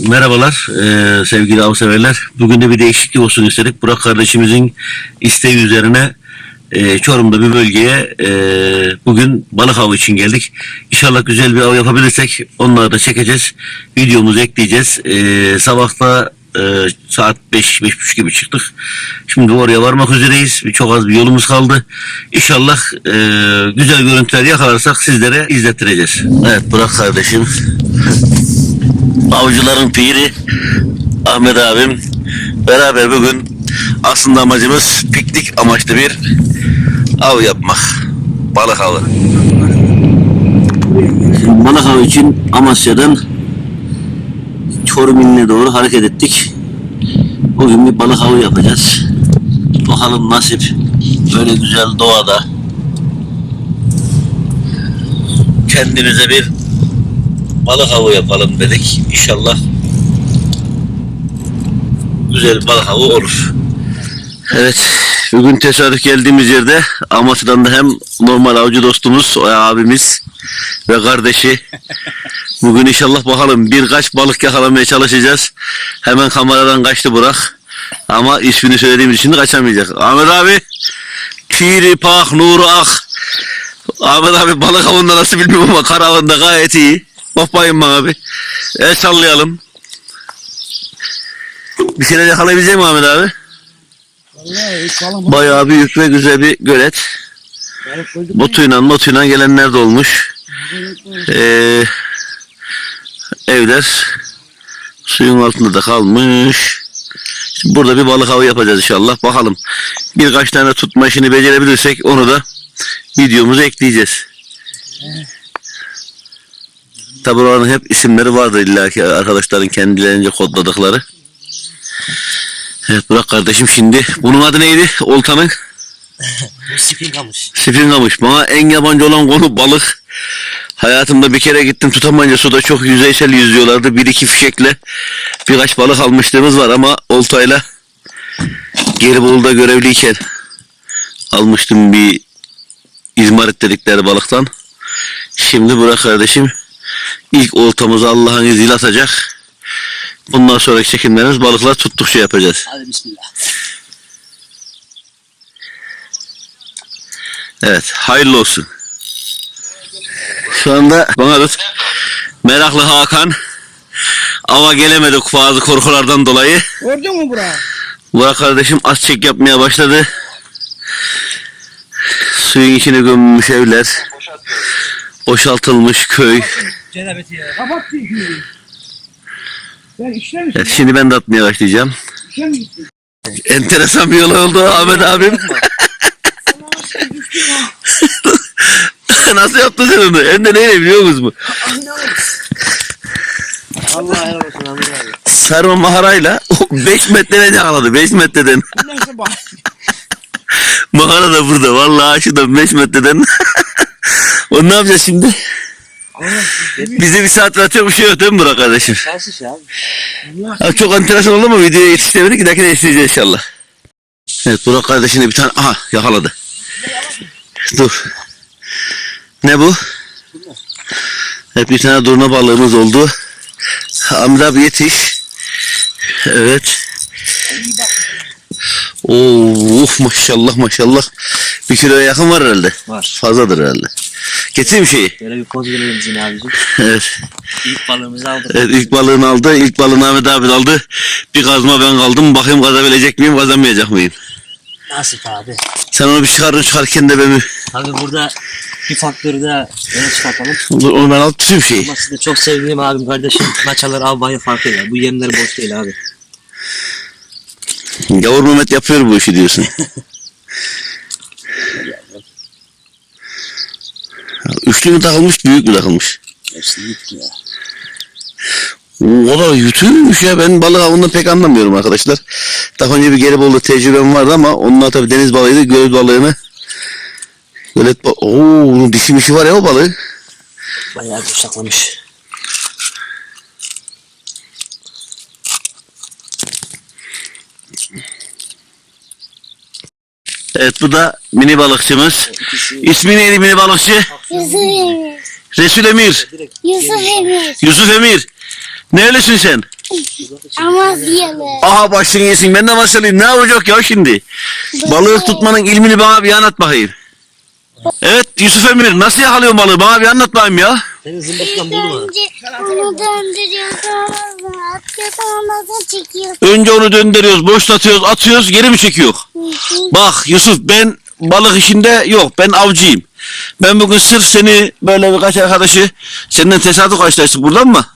Merhabalar eee, sevgili av severler. Bugün de bir değişiklik olsun istedik. Burak kardeşimizin isteği üzerine eee, Çorum'da bir bölgeye eee, bugün balık avı için geldik. İnşallah güzel bir av yapabilirsek onları da çekeceğiz. Videomuzu ekleyeceğiz. Eee sabahta eee, saat 5-5.30 gibi çıktık. Şimdi oraya varmak üzereyiz. Bir- Çok az bir yolumuz kaldı. İnşallah eee, güzel görüntüler yakalarsak sizlere izlettireceğiz. Evet Burak kardeşim. Avcıların piri Ahmet abim beraber bugün aslında amacımız piknik amaçlı bir av yapmak. Balık avı. Balık avı için Amasya'dan Çorum iline doğru hareket ettik. Bugün bir balık avı yapacağız. Bakalım nasip böyle güzel doğada kendimize bir balık avı yapalım dedik. İnşallah güzel balık avı olur. Evet, bugün tesadüf geldiğimiz yerde Amasya'dan da hem normal avcı dostumuz, abimiz ve kardeşi. Bugün inşallah bakalım birkaç balık yakalamaya çalışacağız. Hemen kameradan kaçtı Burak. Ama ismini söylediğimiz için kaçamayacak. Ahmet abi, Kiri Pak Nuru Ak. Ahmet abi balık avında nasıl bilmiyorum ama kara avında gayet iyi. Bakmayın bana bir. El sallayalım. Bir şeyler yakalayabilecek mi Ahmet abi? Vallahi hiç falan Bayağı büyük ve güzel bir gölet. balık koyduk. Botuyla motuyla gelenler de olmuş. Ee, evler suyun altında da kalmış. Şimdi burada bir balık avı yapacağız inşallah. Bakalım birkaç tane tutma işini becerebilirsek onu da videomuza ekleyeceğiz. Tabi oranın hep isimleri vardır illa ki arkadaşların kendilerince kodladıkları. Evet Burak kardeşim şimdi bunun adı neydi? Oltanın? Kamış. Spingamış. Bana en yabancı olan konu balık. Hayatımda bir kere gittim tutamayınca suda çok yüzeysel yüzüyorlardı. Bir iki fişekle birkaç balık almışlığımız var ama oltayla Gelibolu'da görevliyken almıştım bir izmarit dedikleri balıktan. Şimdi Burak kardeşim ilk oltamızı Allah'ın izniyle atacak. Bundan sonraki çekimlerimiz balıklar tuttukça yapacağız. Hadi bismillah. Evet, hayırlı olsun. Şu anda bana tut. Meraklı Hakan ava gelemedi bazı korkulardan dolayı. Gördün mü bura? Burak kardeşim az çek yapmaya başladı. Suyun içine gömülmüş evler. Boşaltılmış köy. Cenabeti ya. Kapat çünkü. Sen işle misin? Evet, şimdi ben de atmaya başlayacağım. İşe mi gittin? Enteresan bir yol oldu Ahmet abim. Nasıl yaptın sen onu? Hem de neyle biliyor musun? Allah helal olsun Ahmet abi. Sarma maharayla 5 metreden yakaladı. 5 metreden. Mahara da burada. Vallahi şuradan 5 metreden. Onu ne yapacağız şimdi? Bize bir saat atıyor bir şey yok değil mi Burak kardeşim? Şanslış abi. Abi çok enteresan oldu ama videoya yetiştiremedik. Gidakine yetiştireceğiz inşallah. Evet Burak kardeşine bir tane aha yakaladı. Dur. Ne bu? Evet bir tane durna balığımız oldu. Hamdi abi yetiş. Evet. Oo, of maşallah maşallah. Bir kiloya yakın var herhalde. Var. Fazladır herhalde. Getireyim şeyi. Böyle bir poz verelim Zine abicim. Evet. İlk balığımızı aldık. Evet ilk balığını aldı. İlk balığını Ahmet abi aldı. Bir kazma ben kaldım. Bakayım kazabilecek miyim kazanmayacak mıyım? Nasip abi. Sen onu bir çıkarır çıkarken de beni. Abi burada bir faktörü de öne çıkartalım. Onu onu ben alıp tutayım şeyi. Ama size çok sevdiğim abim kardeşim. Maçalar av bayı farkıyla. Bu yemler boş değil abi. Yavur Mehmet yapıyor bu işi diyorsun. Üçlü mü takılmış, büyük mü takılmış? Hepsi ya. O da yutuyormuş ya. Ben balık avından pek anlamıyorum arkadaşlar. Daha önce bir Gelibolu tecrübem vardı ama onunla tabii deniz balığıydı. Göl balığını. Gölet bal Oo, onun dişi mişi var ya o balığı. Bayağı kuşaklamış. Evet bu da mini balıkçımız. İsmi neydi mini balıkçı? Yusuf Emir. Resul Emir. Yusuf Emir. Yusuf Emir. Nerelisin sen? Ama diyelim. Aha başın yesin ben de başlayayım. Ne olacak ya şimdi? Balığı tutmanın ilmini bana bir anlat bakayım. Evet Yusuf Emir nasıl yakalıyorsun balığı? Bana bir anlat bakayım ya. Senin zımbırtından bulma. Önce atıyorsun ondan sonra çekiyorsun. Önce onu döndürüyoruz, boşlatıyoruz, atıyoruz, geri mi çekiyor? Bak Yusuf ben balık işinde yok. Ben avcıyım. Ben bugün sırf seni böyle birkaç arkadaşı senden tesadüf karşılaştık buradan mı?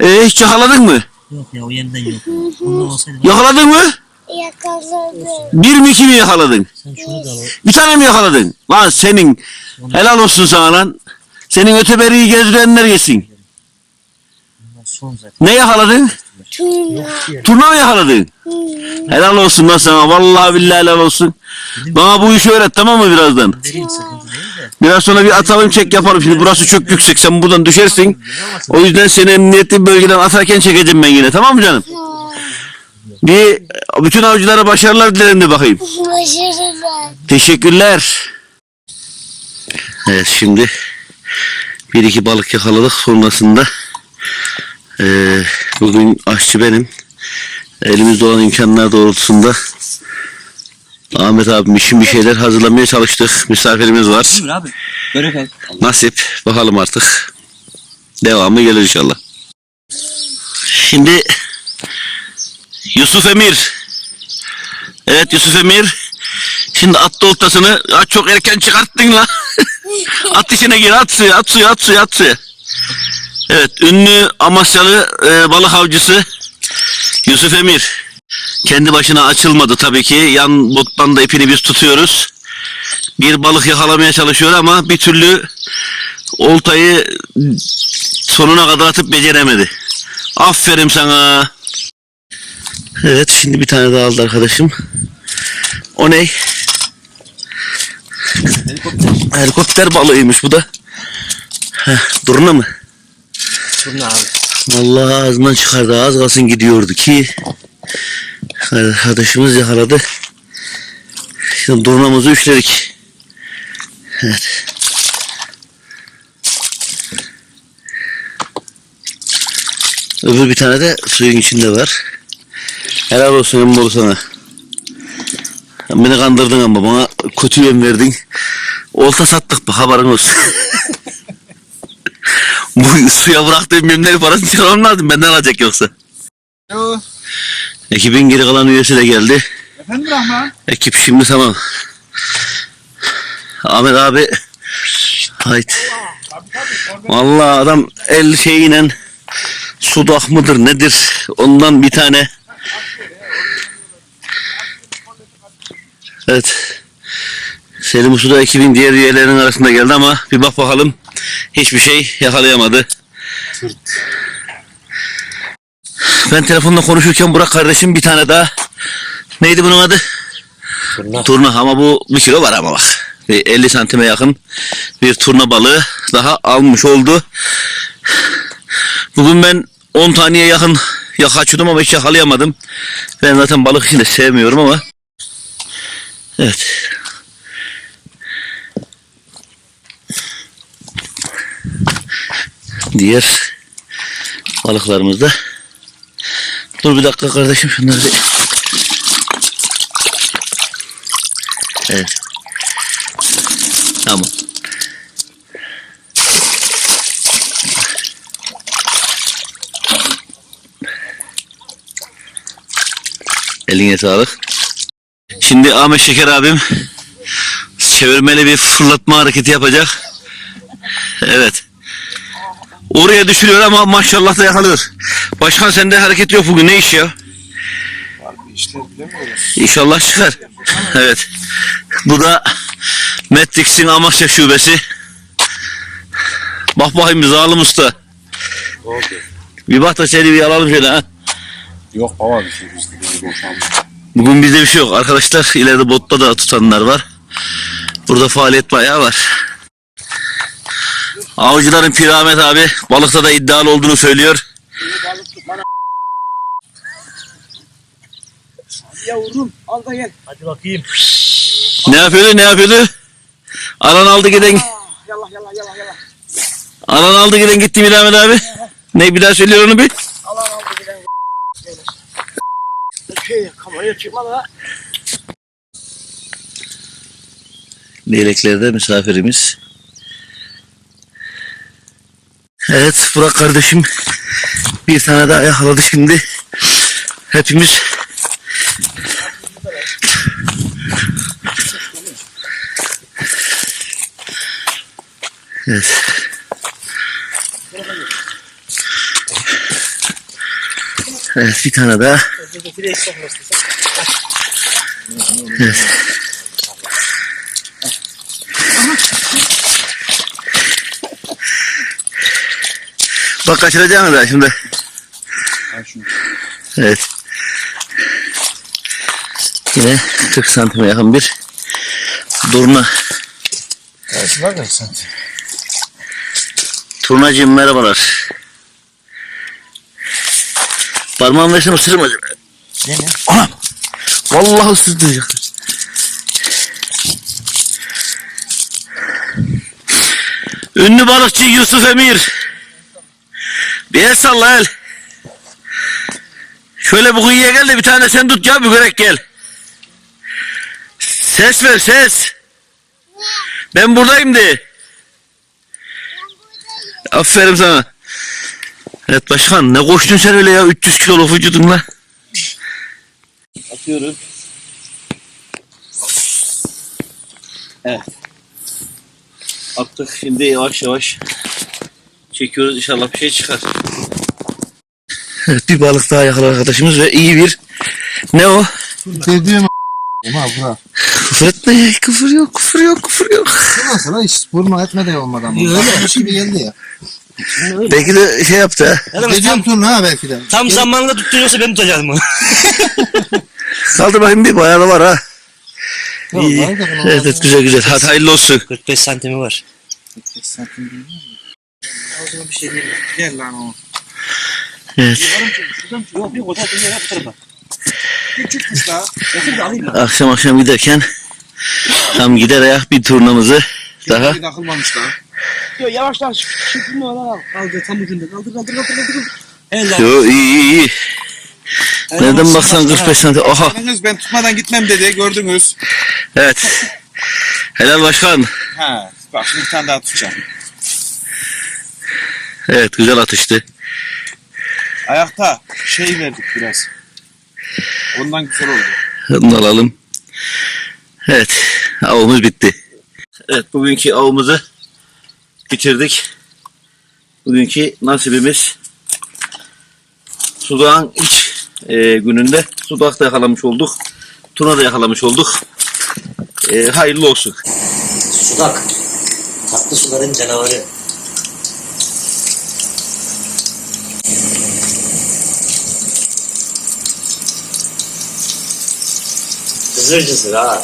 Ee, hiç yakaladın mı? Yok ya o yeniden yok. Ondan olsaydı Yakaladın mı? Yakaladım. Bir mi iki mi yakaladın? sen şunu da al. Bir tane mi yakaladın? Lan senin helal olsun sana lan. Senin öteberiyi gezdirenler yesin. Bunlar son zaten. Ne yakaladın? Tuna. Turna mı yakaladın? Helal olsun lan sana. Vallahi billahi helal olsun. Bana bu işi öğret tamam mı birazdan? Vereyim sıkıntı değil de. Biraz sonra bir atalım çek yaparım. Şimdi burası çok yüksek. Sen buradan düşersin. O yüzden seni emniyetli bölgeden atarken çekeceğim ben yine. Tamam mı canım? Bir bütün avcılara başarılar dilerim de bakayım. Başarılar. Teşekkürler. Evet şimdi bir iki balık yakaladık. Sonrasında eee, bugün aşçı benim. Elimizde olan imkanlar doğrultusunda Ahmet abim için bir şeyler hazırlamaya çalıştık. Misafirimiz var. Abi. Nasip. Bakalım artık. Devamı gelir inşallah. Şimdi Yusuf Emir. Evet Yusuf Emir. Şimdi attı oltasını. Ya çok erken çıkarttın la. at içine gir. At suya. At suya. At suya. At suya. Evet. Ünlü Amasyalı e, balık avcısı Yusuf Emir. Kendi başına açılmadı tabii ki. Yan bottan da ipini biz tutuyoruz. Bir balık yakalamaya çalışıyor ama bir türlü oltayı sonuna kadar atıp beceremedi. Aferin sana. Evet şimdi bir tane daha aldı arkadaşım. O ne? Helikopter balığıymış bu da. Heh, durna mı? Turna abi. Vallahi ağzından çıkardı. Az kalsın gidiyordu ki. Arkadaşımız yakaladı. Şimdi durnamızı üçledik. Evet. Öbür bir tane de suyun içinde var. Helal olsun Emmoğlu sana. Sen Beni kandırdın ama bana kötü yem verdin. Olta sattık bak haberin olsun. Bu suya bıraktığım yemleri parasını çıkarmam lazım. Benden alacak yoksa. Yo. Ekibin geri kalan üyesi de geldi. Efendim Rahman? Ekip şimdi tamam. Ahmet abi. Orada Vallahi adam el şeyiyle sudak mıdır nedir ondan bir tane. Evet. Selim Usu da ekibin diğer üyelerinin arasında geldi ama bir bak bakalım hiçbir şey yakalayamadı. Ben telefonla konuşurken Burak kardeşim bir tane daha neydi bunun adı? Turna. Turna ama bu bir kilo var ama bak. Bir 50 santime yakın bir turna balığı daha almış oldu. Bugün ben 10 taneye yakın yakaçıyordum ama hiç yakalayamadım. Ben zaten balık de sevmiyorum ama. Evet. Diğer balıklarımız da. Dur bir dakika kardeşim şunları bir Evet. Tamam. Eline sağlık. Şimdi Ahmet Şeker abim çevirmeli bir fırlatma hareketi yapacak. Evet. Oraya düşürüyor ama maşallah da yakalıyor. Başkan sende hareket yok bugün. Ne iş ya? İnşallah çıkar. Evet. Bu da Matrix'in Amasya şubesi. Bak bakayım zalim usta. Bir bak da seni bir alalım şöyle ha. Yok baba bir şey bizde. Bugün bizde bir şey yok. Arkadaşlar ileride botta da tutanlar var. Burada faaliyet bayağı var. Avcıların Piri Ahmet abi balıkta da iddialı olduğunu söylüyor. yavrum al da gel. Hadi bakayım. Ne yapıyordu ne yapıyordu? Alan aldı giden Ah, Yallah yallah yallah yallah. alan aldı giden gitti Piri Ahmet abi. Ne bir daha söylüyor onu bir. Allah aldı giden. Kameraya çıkma la. Leylekler'de misafirimiz. Evet Burak kardeşim bir tane daha yakaladı şimdi. Hepimiz Evet. Evet bir tane daha. Evet. Bak kaçıracaksın da şimdi. Evet. Yine 40 santime yakın bir durma. Evet, var da sen. Turnacığım merhabalar. Isırır mı acaba? Ne ne? Anam! Vallahi ısırdıracaktı. Ünlü balıkçı Yusuf Emir. Bir el el. Şöyle bu kuyuya gel de bir tane sen tut ya bir gel. Ses ver ses. Ben buradayım de. Aferin sana. Evet başkan ne koştun sen öyle ya 300 kiloluk vücudunla. Atıyorum. Evet. Attık şimdi yavaş yavaş çekiyoruz inşallah bir şey çıkar. Evet bir balık daha yakaladı arkadaşımız ve iyi bir ne o? Dediğim ama bura. Küfür etme küfür yok küfür yok küfür yok. Nasıl lan hiç vurma etme de olmadan. Öyle. Öyle. gibi geldi ya. Belki de şey yaptı ha. Dediğim tam, turna ha belki de. tam zamanında tutturuyorsa ben tutacağım mı? Kaldır bakayım bir bayağı da var ha. Yok, İyi. var da Evet, evet güzel güzel. Hadi hayırlı olsun. 45 santimi var. O zaman bir şey değil. Gel lan. Evet. Yok bir otel dünyaya bu tarafa. Küçük kuş daha. Yakın da alayım mı? Akşam akşam giderken tam gider ayak bir turnamızı daha. Bir takılmamış daha. Diyor yavaştan çıkma la. Kaldır tam ucunda. Kaldır kaldır kaldır kaldır. Helal. Yo iyi iyi iyi. Nereden baksan 45 santim. Gördünüz ben tutmadan gitmem dedi gördünüz. Evet. Helal başkan. Ha bak şimdi bir tane daha tutacağım. Evet güzel atıştı. Ayakta şey verdik biraz. Ondan güzel oldu. Bunu alalım. Evet. Avımız bitti. Evet bugünkü avımızı bitirdik. Bugünkü nasibimiz Sudağın iç e, gününde Sudak da yakalamış olduk. Tuna da yakalamış olduk. E, hayırlı olsun. Sudak. Tatlı suların canavarı. Cızır cızır ha.